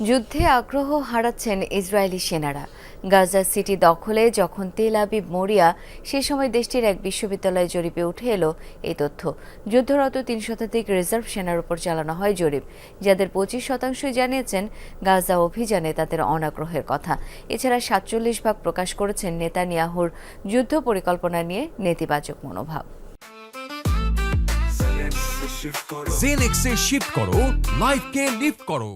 যুদ্ধে আগ্রহ হারাচ্ছেন ইসরায়েলি সেনারা। গাজা সিটি দখলে যখন তেল আবিব মরিয়া, সে সময় দেশটির এক বিশ্ববিদ্যালয়ে জরিপে উঠে এলো এই তথ্য। যুদ্ধরত তিন শতাধিক রিজার্ভ সেনার উপর চালানো হয় জরিপ, যাদের পঁচিশ শতাংশই জানিয়েছেন গাজা অভিযানে তাদের অনাগ্রহের কথা। এছাড়া সাতচল্লিশ ভাগ প্রকাশ করেছেন নেতানিয়াহুর যুদ্ধ পরিকল্পনা নিয়ে নেতিবাচক মনোভাব। জেনেক্সে শিফট করো লাইফকে লিফট করো।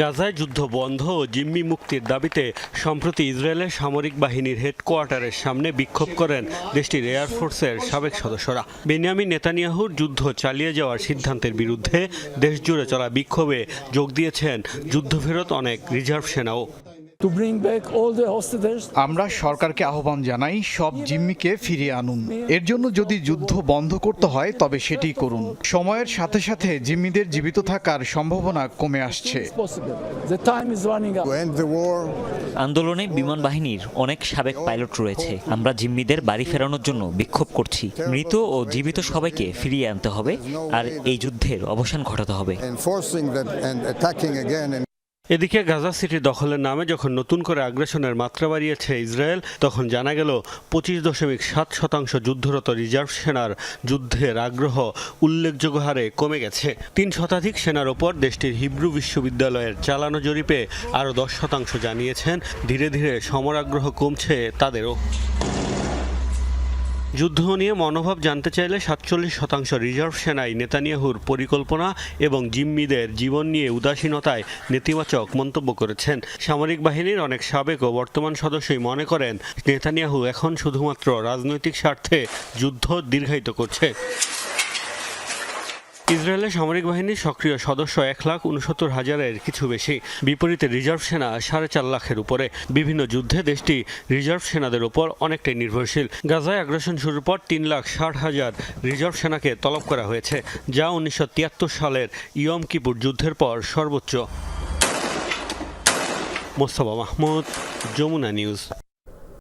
গাজায় যুদ্ধ বন্ধ ও জিম্মি মুক্তির দাবিতে সম্প্রতি ইসরায়েলের সামরিক বাহিনীর হেডকোয়ার্টারের সামনে বিক্ষোভ করেন দেশটির এয়ারফোর্সের সাবেক সদস্যরা। বেনিয়ামিন নেতানিয়াহুর যুদ্ধ চালিয়ে যাওয়ার সিদ্ধান্তের বিরুদ্ধে দেশজুড়ে চলা বিক্ষোভে যোগ দিয়েছেন যুদ্ধফেরত অনেক রিজার্ভ সেনাও। To bring back all the hostages. আমরা সরকারকে আহ্বান জানাই সব জিম্মিকে ফিরিয়ে আনুন এর জন্য যদি যুদ্ধ বন্ধ করতে হয় তবে সেটি করুন সময়ের সাথে সাথে জিম্মিদের জীবিত থাকার সম্ভাবনা কমে আসছে It's possible. The time is running out. to end the war আন্দোলনে বিমান বাহিনীর অনেক সাবেক পাইলট রয়েছে আমরা জিম্মিদের বাড়ি ফেরানোর জন্য বিক্ষোভ করছি মৃত ও জীবিত সবাইকে ফিরিয়ে আনতে হবে আর এই যুদ্ধের অবসান ঘটাতে হবে এদিকে গাজা সিটি দখলের নামে যখন নতুন করে আগ্রাসনের মাত্রা বাড়িয়েছে ইসরায়েল, তখন জানা গেল পঁচিশ দশমিক সাত শতাংশ যুদ্ধরত রিজার্ভ সেনার যুদ্ধের আগ্রহ উল্লেখযোগ্য হারে কমে গেছে। তিন শতাধিক সেনার ওপর দেশটির হিব্রু বিশ্ববিদ্যালয়ের চালানো জরিপে আরও দশ শতাংশ জানিয়েছেন। ধীরে ধীরে সমরাগ্রহ কমছে তাদেরও। যুদ্ধ নিয়ে মনোভাব জানতে চাইলে সাতচল্লিশ শতাংশ রিজার্ভ সেনায় নেতানিয়াহুর পরিকল্পনা এবং জিম্মিদের জীবন নিয়ে উদাসীনতায় নেতিবাচক মন্তব্য করেছেন। সামরিক বাহিনীর অনেক সাবেক ও বর্তমান সদস্যই মনে করেন, নেতানিয়াহু এখন শুধুমাত্র রাজনৈতিক স্বার্থে যুদ্ধ দীর্ঘায়িত করছে। ইসরায়েলের সামরিক বাহিনীর সক্রিয় সদস্য এক লাখ উনসত্তর হাজারের কিছু বেশি। বিপরীতে রিজার্ভ সেনা সাড়ে চার লাখের উপরে। বিভিন্ন যুদ্ধে দেশটি রিজার্ভ সেনাদের উপর অনেকটাই নির্ভরশীল। গাজায় আগ্রাসন শুরুর পর তিন লাখ ষাট হাজার রিজার্ভ সেনাকে তলব করা হয়েছে, যা উনিশশো তিয়াত্তর সালের ইয়ম কিপুর যুদ্ধের পর সর্বোচ্চ। মোস্তফা মাহমুদ, যমুনা নিউজ।